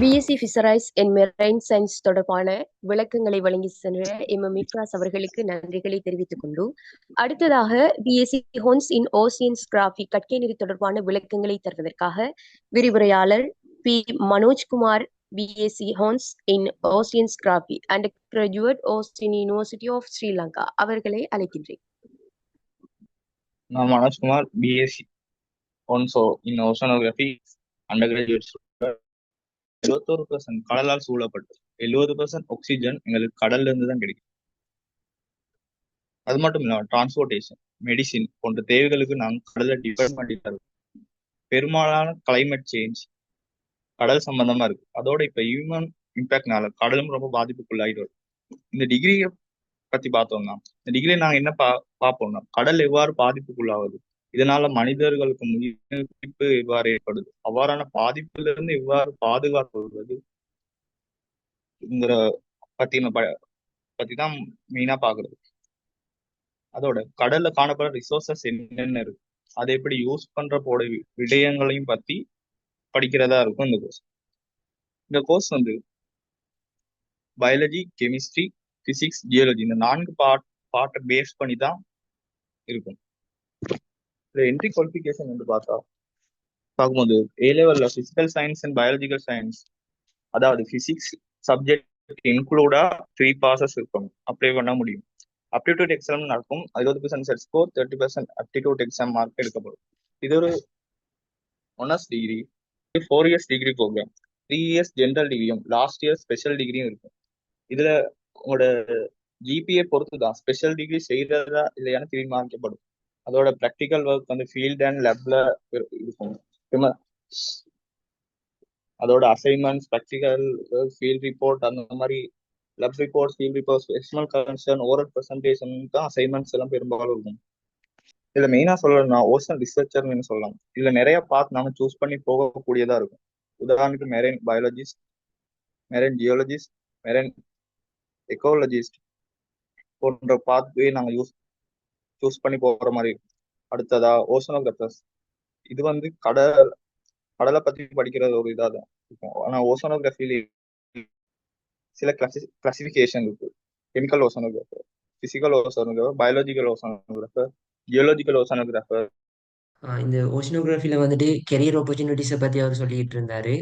BSc fisheries and marine science தொடர்பான விளக்கங்களை வழங்கி சென்ற எம் எம் மிக்ராஸ் அவர்களுக்கு நன்றிகளை தெரிவித்துக் கொண்டு அடுத்ததாக BSc honours in oceanography கற்கை நெறி தொடர்பான விளக்கங்களை தருவதற்காக விரிவுரையாளர் P Manojkumar BSc honours in oceanography and graduate ocean university of Sri Lanka அவர்களை அழைக்கின்றேன். நான் Manojkumar BSc honours in oceanography undergraduate எழுபத்தோரு பர்சன்ட் கடலால் சூழப்பட்டது. எழுபது பர்சன்ட் ஆக்சிஜன் எங்களுக்கு கடல்ல இருந்து தான் கிடைக்கும் அது மட்டும் இல்லாம டிரான்ஸ்போர்டேஷன் மெடிசின் போன்ற தேவைகளுக்கு நாங்கள் கடலை டிபெண்ட் பண்ணிட்டு பெரும்பாலான கிளைமேட் சேஞ்ச் கடல் சம்பந்தமா இருக்கு. அதோட இப்ப ஹியூமன் இம்பாக்ட்னால கடலும் ரொம்ப பாதிப்புக்குள்ளாயிட்டு வருது இந்த டிகிரியை பத்தி பார்த்தோம்னா இந்த டிகிரியை நாங்க என்ன பா பார்ப்போம்னா கடல் எவ்வாறு பாதிப்புக்குள்ளாகுது இதனால மனிதர்களுக்கு முன்னிப்பு எவ்வாறு ஏற்படுது. அவ்வாறான பாதிப்பிலிருந்து இவ்வாறு எவ்வாறு பத்தி பத்தி தான் மெயினா பாக்குறது. அதோட கடல்ல காணப்படுற ரிசோர்சஸ் என்னென்ன இருக்கு? அதை எப்படி யூஸ் பண்ற போட விடயங்களையும் பத்தி படிக்கிறதா இருக்கும் இந்த கோர்ஸ் இந்த கோர்ஸ் வந்து பயாலஜி கெமிஸ்ட்ரி பிசிக்ஸ் ஜியாலஜி இந்த நான்கு பாட் பாட்டை பேஸ் பண்ணி தான் இருக்கும். இல்லை என்ட்ரி குவாலிஃபிகேஷன் வந்து பார்த்தா பார்க்கும்போது ஏ லெவல்ல physical science and biological science அதாவது ஃபிசிக்ஸ் சப்ஜெக்ட் இன்க்ளூடா த்ரீ பாசஸ் இருக்கும் அப்ளை பண்ண முடியும். அப்டிடியூட் எக்ஸாம் நடக்கும். அறுபது percent Z score thirty percent aptitude exam mark எடுக்கப்படும். இது ஒரு honours degree four years degree program three years general டிகிரியும் last year special டிகிரியும் இருக்கும். இதுல உங்களோட ஜிபிஏ பொறுத்து தான் ஸ்பெஷல் டிகிரி செய்யறதா இல்லையான்னு திரும்பி மார்க்கப்படும் அதோட ப்ராக்டிக்கல் ஒர்க் வந்து ஃபீல்ட் அண்ட் லேப்ல இருக்கும் அதோட அசைன்மெண்ட்ஸ் ப்ராக்டிக்கல் ஃபீல்ட் ரிப்போர்ட் அந்த மாதிரி lab report field report external concern oral presentation தான் அசைன்மெண்ட்ஸ் எல்லாம் பெரும்பாலும் இருக்கும். இதுல மெயினா சொல்லணும்னா ஓசன் ரிசர்ச்சர்னு சொல்லலாம். இதுல நிறைய பார்ட் நாம சூஸ் பண்ணி போகக்கூடியதா இருக்கும். உதாரணத்துக்கு marine biologist marine geologist marine ecologist போன்ற பாத்வே நாங்க யூஸ் சூஸ் பண்ணி போகிற மாதிரி இருக்கும் அடுத்ததா ஓசனோகிராஃபர்ஸ். இது வந்து கடல் கடலை பத்தி படிக்கிறது ஒரு இதாக தான் இருக்கும். ஆனா ஓசனோகிராஃபில சில கிளாசி கிளாசிபிகேஷன் இருக்கு. Chemical oceanographer physical oceanographer biological oceanographer geological oceanographer இந்த ஓஷனோகிராஃபில வந்துட்டு கெரியர் ஆப்பர்ச்சுனிட்டிஸை பத்தி அவர் சொல்லிட்டு இருந்தாரு.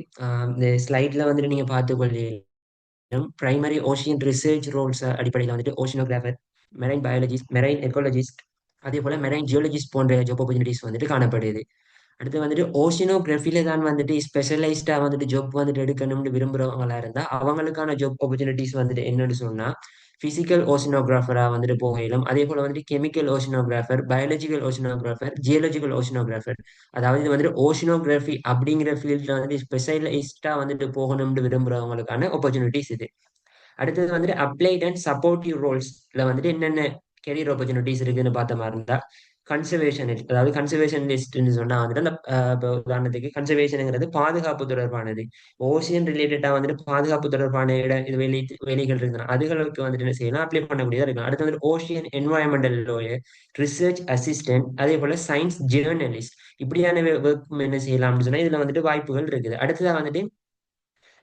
இந்த ஸ்லைட்ல வந்துட்டு நீங்க பார்த்துக்கொள்ளும் பிரைமரி ஓஷியன் ரிசர்ச் ரோல்ஸ் அடிப்படையில் வந்துட்டு oceanographer marine biologist marine ecologist அதே போல மெரைன் ஜியோலஜிஸ்ட் போன்ற ஜாப் ஆப்பர்ச்சுனிட்டிஸ் வந்துட்டு காணப்படுது. அடுத்து வந்துட்டு ஓஷினோகிராஃபில தான் வந்துட்டு ஸ்பெஷலைஸ்டா வந்துட்டு ஜாப் வந்துட்டு எடுக்கணும்னு விரும்புறவங்களா இருந்தா அவங்களுக்கான ஜாப் ஆப்பர்ச்சுனிட்டிஸ் வந்துட்டு என்னன்னு சொன்னா பிசிக்கல் ஓஷினோகிராஃபராக வந்துட்டு போகையிலும் அதே போல வந்துட்டு கெமிக்கல் ஓஷினோகிராஃபர் பயாலஜிக்கல் ஓஷினோகிராஃபர் ஜியலஜிக்கல் ஓஷினோகிராஃபர் அதாவது இது வந்துட்டு ஓஷினோகிராஃபி அப்படிங்கிற ஃபீல்ட்ல வந்துட்டு ஸ்பெஷலைஸ்டா வந்துட்டு போகணும்னு விரும்புறவங்களுக்கான ஆப்பர்ச்சுனிட்டிஸ் இது. அடுத்தது வந்துட்டு அப்ளைட் அண்ட் சப்போர்ட்டிவ் ரோல்ஸ்ல வந்துட்டு என்னென்ன கெரியர் ஆப்பர்ச்சுனிட்டிஸ் இருக்குன்னு பார்த்த மாதிரி இருந்தா கன்சர்வேஷன் அதாவது கன்சர்வேஷனிஸ்ட்னு சொன்னா வந்துட்டு அந்த உதாரணத்துக்கு கன்சர்வேஷனுங்கிறது பாதுகாப்பு தொடர்பானது. ஓசியன் ரிலேட்டடா வந்துட்டு பாதுகாப்பு தொடர்பான இட இது வேலை வேலைகள் இருக்குன்னா அதுகளுக்கு வந்துட்டு என்ன செய்யலாம் அப்ளை பண்ணக்கூடியதா இருக்கும் அடுத்து வந்துட்டு ocean environmental lawyer research assistant அதே போல சயின்ஸ் ஜேர்னலிஸ்ட் இப்படியான ஒர்க் என்ன அப்படின்னு சொன்னா இதுல வந்துட்டு வாய்ப்புகள் இருக்குது. அடுத்ததா வந்துட்டு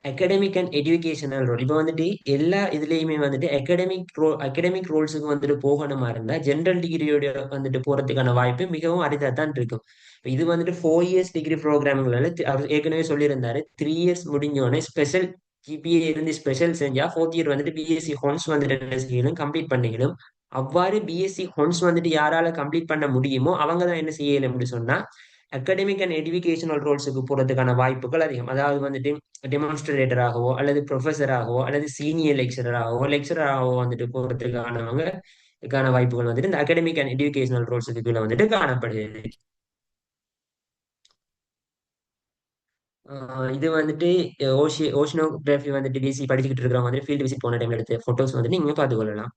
அகடமிக் அண்ட் எஜுகேஷனல் ரோல் இப்போ வந்துட்டு எல்லா இதுலேயுமே வந்துட்டு அகடமிக் ரோ அகடமிக் ரோல்ஸுக்கு வந்துட்டு போகணுமா இருந்தால் ஜென்ரல் டிகிரியோட வந்துட்டு போகிறதுக்கான வாய்ப்பு மிகவும் அரிதாக தான் இருக்கும். இது வந்துட்டு ஃபோர் இயர்ஸ் டிகிரி ப்ரோக்ராம்களால அவர் ஏற்கனவே சொல்லியிருந்தாரு. த்ரீ இயர்ஸ் முடிஞ்சோடனே ஸ்பெஷல் ஜிபிஏ இருந்து ஸ்பெஷல் செஞ்சா ஃபோர்த் இயர் வந்துட்டு பிஎஸ்சி ஹோன்ஸ் வந்துட்டு என்ன கம்ப்ளீட் பண்ணிக்கணும். அவ்வாறு பிஎஸ்சி ஹோன்ஸ் வந்துட்டு யாரால கம்ப்ளீட் பண்ண முடியுமோ அவங்க தான் என்ன செய்யணும் அப்படின்னு சொன்னா அகாடமிக் அண்ட் எஜுகேஷனல் ரோல்ஸுக்கு போகிறதுக்கான வாய்ப்புகள் அதிகம். அதாவது வந்துட்டு டெமான்ஸ்ட்ரேட்டராகவோ அல்லது ப்ரொஃபஸராகவோ அல்லது சீனியர் லெக்சரராகவோ லெக்சராகவோ வந்துட்டு போகிறதுக்கானவங்க இதுக்கான வாய்ப்புகள் வந்துட்டு இந்த அகாடமிக் அண்ட் எஜுகேஷனல் ரோல்ஸுக்கு கீழே வந்துட்டு காணப்படுகிறது. இது வந்துட்டு ஓஷி ஓஷனோகிராஃபி வந்துட்டு பிஎஸ்சி படிச்சுக்கிட்டு இருக்கிறவங்க வந்துட்டு ஃபீல்டு விசிட் போன டைம்ல எடுத்த ஃபோட்டோஸ் வந்துட்டு நீங்க பார்த்துக்கொள்ளலாம்.